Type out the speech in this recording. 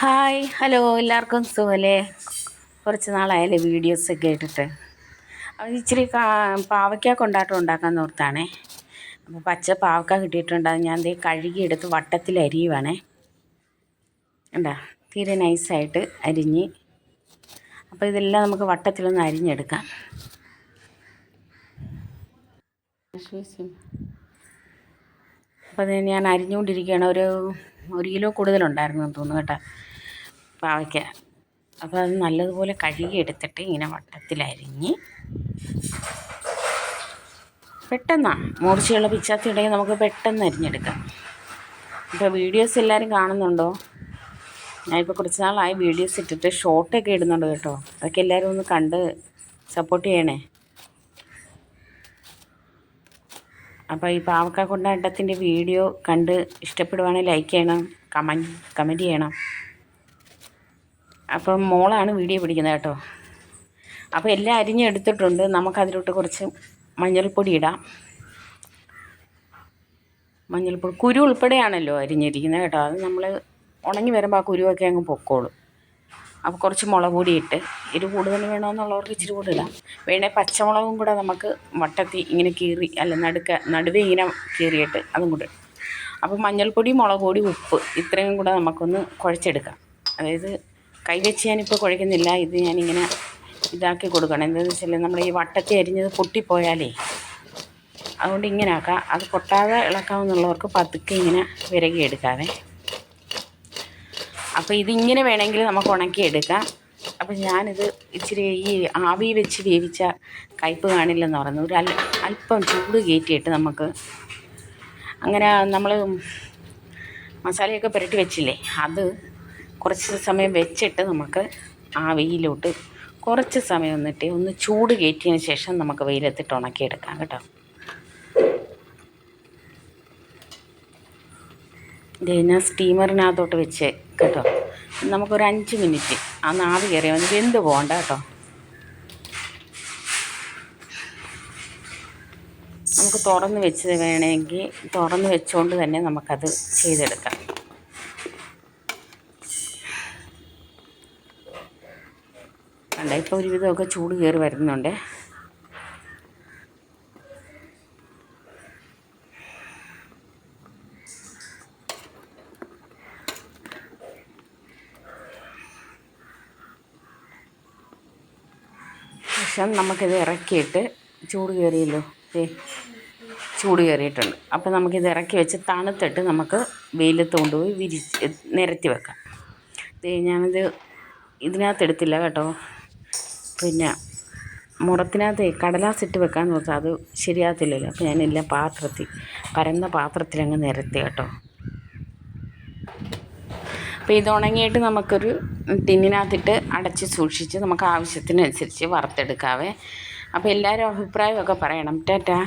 Hi hello എല്ലാവർക്കും സുഖമല്ലേ? കുറച്ച് നാളായാലേ വീഡിയോസൊക്കെ ഇട്ടിട്ട്. അപ്പം ഇച്ചിരി പാവയ്ക്ക കൊണ്ടാട്ടം ഉണ്ടാക്കാൻ നോർത്താണേ അപ്പോൾ പച്ച പാവക്ക കിട്ടിയിട്ടുണ്ട്. അത് ഞാൻ ദേ കഴുകിയെടുത്ത് വട്ടത്തിൽ അരിയുവാണേ. എന്താ തീരെ നൈസായിട്ട് അരിഞ്ഞ്. അപ്പോൾ ഇതെല്ലാം നമുക്ക് വട്ടത്തിലൊന്ന് അരിഞ്ഞെടുക്കാം. അപ്പോൾ ഞാൻ അരിഞ്ഞുകൊണ്ടിരിക്കുകയാണ്. ഒരു ഒരു കിലോ കൂടുതലുണ്ടായിരുന്നു എന്ന് തോന്നുന്നു കേട്ടോ. പാവയ്ക്ക. അപ്പോൾ അത് നല്ലതുപോലെ കഴുകി എടുത്തിട്ട് ഇങ്ങനെ വട്ടത്തിലരിഞ്ഞ് പെട്ടെന്നാണ് മൂർച്ചയുള്ള പിച്ചാത്തി ഉണ്ടെങ്കിൽ നമുക്ക് പെട്ടെന്ന് അരിഞ്ഞെടുക്കാം. ഇപ്പോൾ വീഡിയോസ് എല്ലാവരും കാണുന്നുണ്ടോ? ഞാനിപ്പോൾ കുറച്ച് നാളായി വീഡിയോസ് ഇട്ടിട്ട് ഷോർട്ടൊക്കെ ഇടുന്നുണ്ട് കേട്ടോ. അതൊക്കെ എല്ലാവരും ഒന്ന് കണ്ട് സപ്പോർട്ട് ചെയ്യണേ. അപ്പോൾ ഈ പാവക്ക കൊണ്ടാട്ടത്തിന്റെ വീഡിയോ കണ്ട് ഇഷ്ടപ്പെടുവാണെങ്കിൽ ലൈക്ക് ചെയ്യണം കമന്റ് കമന്റ് ചെയ്യണം. അപ്പം മോളാണ് വീഡിയോ പിടിക്കുന്നത് കേട്ടോ. അപ്പോൾ എല്ലാം അരിഞ്ഞെടുത്തിട്ടുണ്ട് നമുക്കതിലോട്ട് കുറച്ച് മഞ്ഞൾപ്പൊടി ഇടാം. മഞ്ഞൾപ്പൊടി. കുരു ഉൾപ്പെടെയാണല്ലോ അരിഞ്ഞിരിക്കുന്നത് കേട്ടോ. അത് നമ്മൾ ഉണങ്ങി വരുമ്പോൾ ആ കുരുവൊക്കെ അങ്ങ് പൊക്കോളും. അപ്പോൾ കുറച്ച് മുളക് പൊടി ഇട്ട് ഇത് കൂടുതൽ വേണമെന്നുള്ളവർക്ക് ഇച്ചിരി കൂടി ഇടാം. വേണേ പച്ചമുളകും കൂടെ നമുക്ക് വട്ടത്തി ഇങ്ങനെ കീറി അല്ല നടുക്ക നടുവേ ഇങ്ങനെ കീറിയിട്ട് അതും കൂടെ അപ്പോൾ മഞ്ഞൾപ്പൊടി മുളക് പൊടി ഉപ്പ് ഇത്രയും കൂടെ നമുക്കൊന്ന് കുഴച്ചെടുക്കാം. അതായത് കൈവച്ച് ഞാനിപ്പോൾ കുഴക്കുന്നില്ല ഇത് ഞാനിങ്ങനെ ഇതാക്കി കൊടുക്കണം. എന്താണെന്ന് വെച്ചാൽ നമ്മൾ ഈ വട്ടത്തി അരിഞ്ഞത് പൊട്ടിപ്പോയാലേ അതുകൊണ്ട് ഇങ്ങനെ ആക്കാം. അത് പൊട്ടാതെ ഇളക്കാമെന്നുള്ളവർക്ക് പതുക്കെ ഇങ്ങനെ വിരകി എടുക്കാതെ അപ്പോൾ ഇതിങ്ങനെ വേണമെങ്കിൽ നമുക്ക് ഉണക്കി എടുക്കാം അപ്പോൾ ഞാനിത് ഇച്ചിരി ഈ ആവി വെച്ച് വേവിച്ച കയ്പ്പ് കാണില്ലെന്ന് പറഞ്ഞു ഒരു അല്പം ചൂട് കയറ്റിയിട്ട് നമുക്ക് അങ്ങനെ നമ്മൾ മസാലയൊക്കെ പുരട്ടി വെച്ചില്ലേ അത് കുറച്ച് സമയം വെച്ചിട്ട് നമുക്ക് ആ വെയിലോട്ട് കുറച്ച് സമയം വന്നിട്ട് ഒന്ന് ചൂട് കയറ്റിയതിന് ശേഷം നമുക്ക് വെയിലത്തിട്ട് ഉണക്കിയെടുക്കാം കേട്ടോ. ഞാൻ സ്റ്റീമറിനകത്തോട്ട് വെച്ച് കേട്ടോ. നമുക്കൊരു അഞ്ച് മിനിറ്റ് ആ നാവ് കയറിയാൽ മതി. വെന്ത് പോകണ്ട കേട്ടോ. നമുക്ക് തുറന്ന് വെച്ച് വേണമെങ്കിൽ തുറന്ന് വെച്ചുകൊണ്ട് തന്നെ നമുക്കത് ചെയ്തെടുക്കാം. കണ്ട ഇപ്പോൾ ഒരുവിധമൊക്കെ ചൂട് കയറി വരുന്നുണ്ട്. ശേഷം നമുക്കിത് ഇറക്കിയിട്ട് ചൂട് കയറിയല്ലോ ഏ ചൂട് കയറിയിട്ടുണ്ട് അപ്പോൾ നമുക്കിത് ഇറക്കി വെച്ച് തണുത്തിട്ട് നമുക്ക് വെയിലത്ത് കൊണ്ടുപോയി വിരിച്ച് നിരത്തി വെക്കാം. ഞാനിത് ഇതിനകത്ത് എടുത്തില്ല കേട്ടോ. പിന്നെ മുറത്തിനകത്ത് കടലാസ് ഇട്ട് വെക്കാമെന്ന് വെച്ചാൽ അത് ശരിയാകത്തില്ലല്ലോ. അപ്പോൾ ഞാനെല്ലാം പാത്രത്തിൽ പരന്ന പാത്രത്തിലങ്ങ് നിരത്തി കേട്ടോ. അപ്പോൾ ഇത് ഉണങ്ങിയിട്ട് നമുക്കൊരു ടിന്നിനകത്തിട്ട് അടച്ച് സൂക്ഷിച്ച് നമുക്ക് ആവശ്യത്തിനനുസരിച്ച് വറുത്തെടുക്കാവേ. അപ്പോൾ എല്ലാവരും അഭിപ്രായമൊക്കെ പറയണം. ടാറ്റാ.